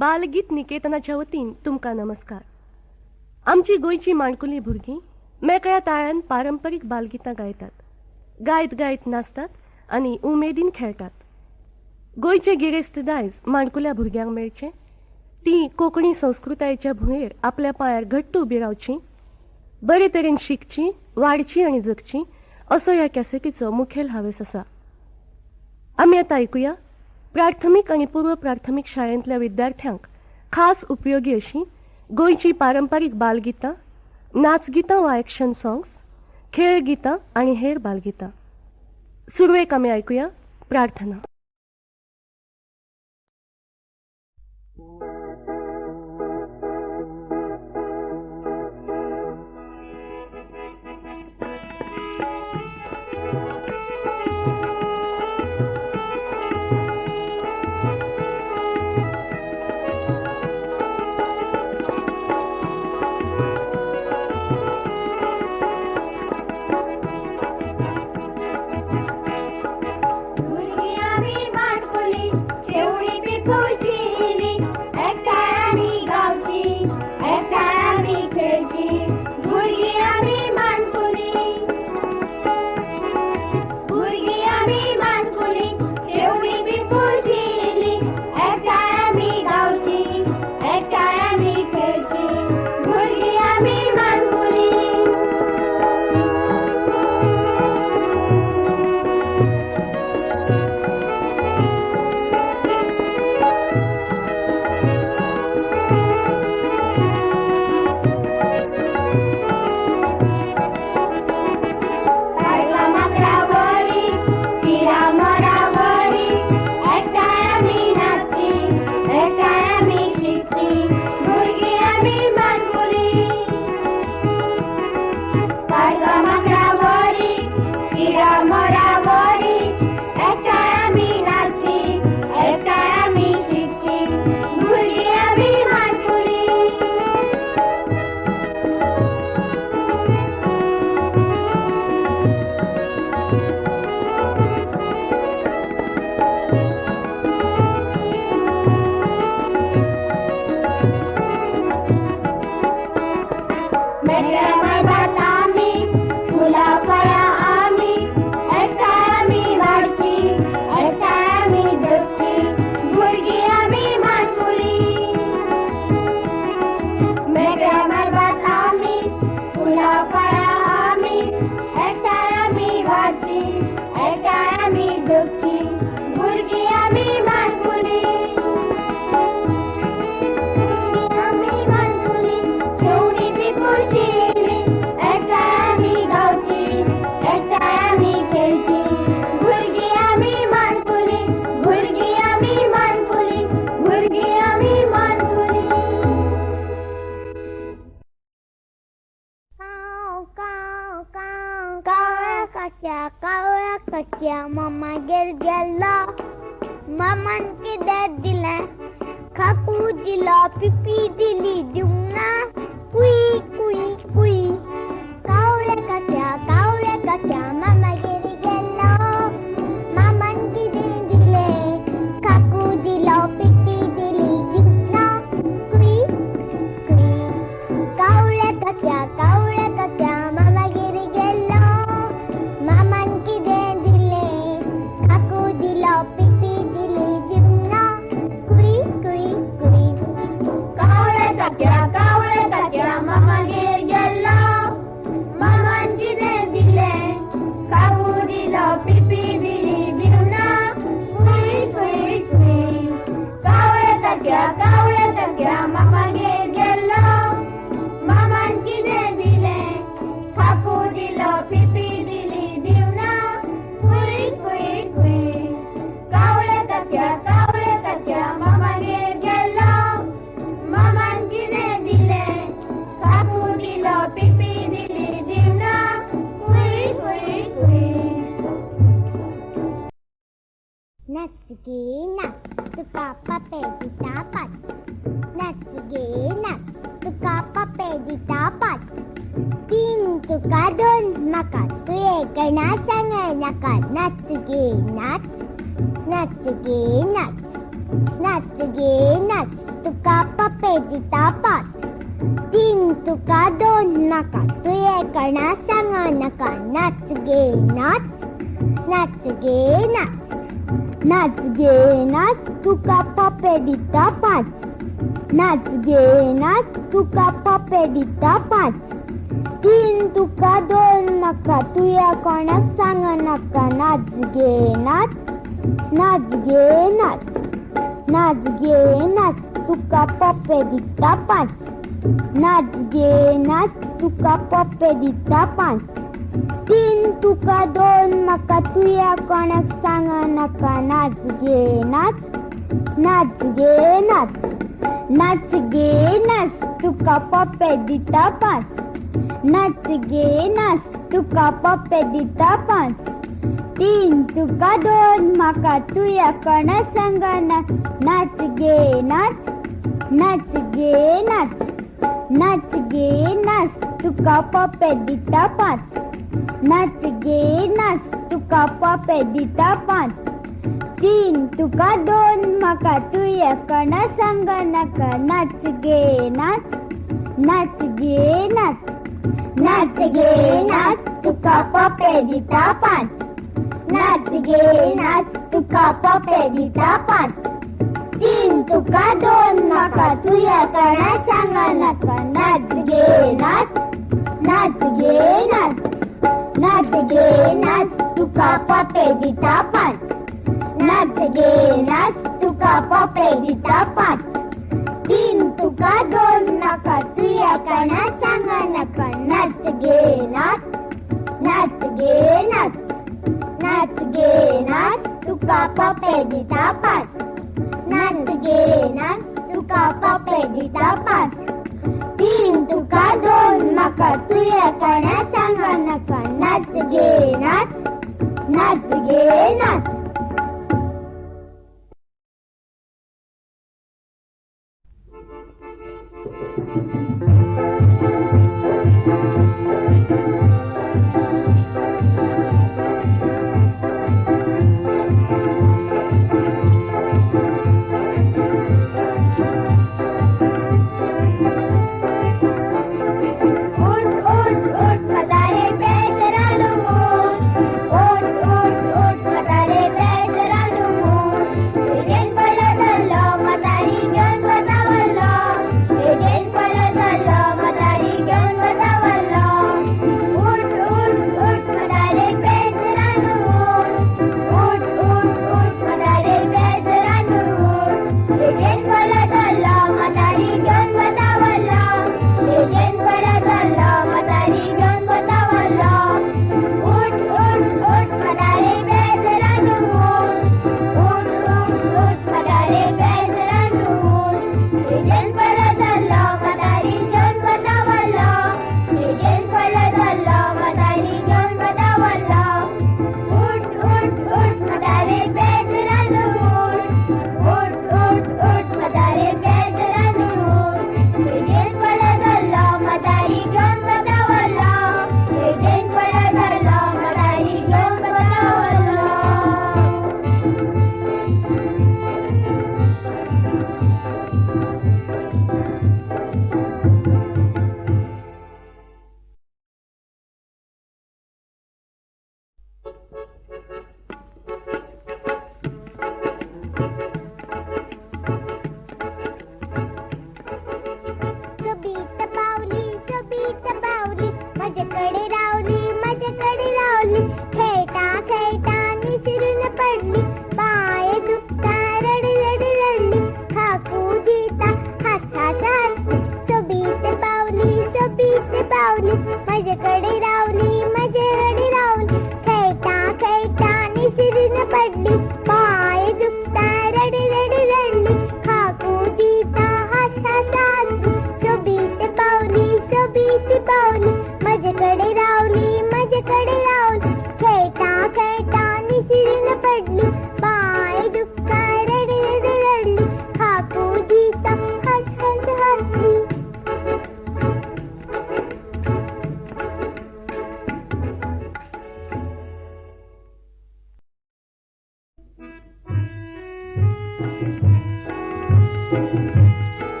बालगीत निकेतनाच्या वतीन तुमकां नमस्कार. आमची गोयची माणकुली भुरगीं मेकळ्या ताळ्यान पारंपरिक बालगितां गायतात. गायत गायत नाचतात आनी उमेदीन खेळटात गोंयचे गिरेस्त दायज माणकुल्या भुरग्यांक मेळचें. ती कोंकणी संस्कृतायेच्या भुंयेर आपल्या पांयार घट्ट उभी रावची. बरे तरेन शिकची वाढची आनी जगची असो ह्या कॅसेटीचो मुखेल हावेस आसा. आमी आतां आयकुया प्राथमिक आणि पूर्व प्राथमिक शाळेंतल्या विद्यार्थ्यांक खास उपयोगी अशी गोयची पारंपारीक बालगीतां नाचगितां वा ॲक्शन सॉंग्स खेळ गीतां आणि हेर बालगीतां. सुरवेक आम्ही ऐकूया प्रार्थना. Aya mama gel gella. Maman ki de dile. Kaku dila pipi dili तुका दोन म्हाका तुये गणा सांगा नाका नाच गे नाच नाच गे नाच नाच गे नाच तुका पप्पे दिता पाच तीन तुका दोन नाका तुये गणा सांगा नाका नाच गे नाच नाच गे नाच नाच गे नाच तुका पप्पे दिता पाच नाच गे नाच तुका पप्पे दिता पाच तीन तुका दोन म्हाका तुया कोणाक सांग नाका? नाच गे नाच. नाच गे नाच. नाच गे नाच. तुका पप्पे दिता पांच. नाच गे नाच. तुका पप्पे दिता पांच. तीन तुका दोन म्हाका तुया कोणाक सांग नाका? नाच गे नाच. नाच गे नाच. नाच गे नाच. तुका पप्पे दिता पांच. नाच गे नाच तुका पप्पे दिता पांच. तीन तुका दोन म्हाका तुया कोणा सांगना नाच गे नाच नाच गे नाच. नाच गे नाच तुका पप्पे दिता पांच. नाच गे नाच तुका पप्पे दिता पांच. तीन तुका दोन म्हाका तुया कोणा सांग नाका नाच गे नाच नाच गे नाच. नाच गे नाच तुका पप्पे दिता पाच. नाच गे नाच तुका पप्पे दिता पाच. तीन तुका दोन नाका तुया कोणा सांगा नाका. नाच गे नाच नाच गे नाच. नाच गे नाच तुका पप्पे दिता पाच. नाच गे नाच तुका पप्पे दिता पाच. तीन तुका दोन नाका तुया कोणा सांगा नाका. नाच गे नाच नाच गे नाच नाच गे नाच तुका पप्पे दिता पाच. नाच गे नाच तुका पप्पे दिता पाच. तीन तुका दोन म्हाका तुया कोणा सांग नाका. नाच गे नाच नाच गे नाच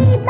arriba.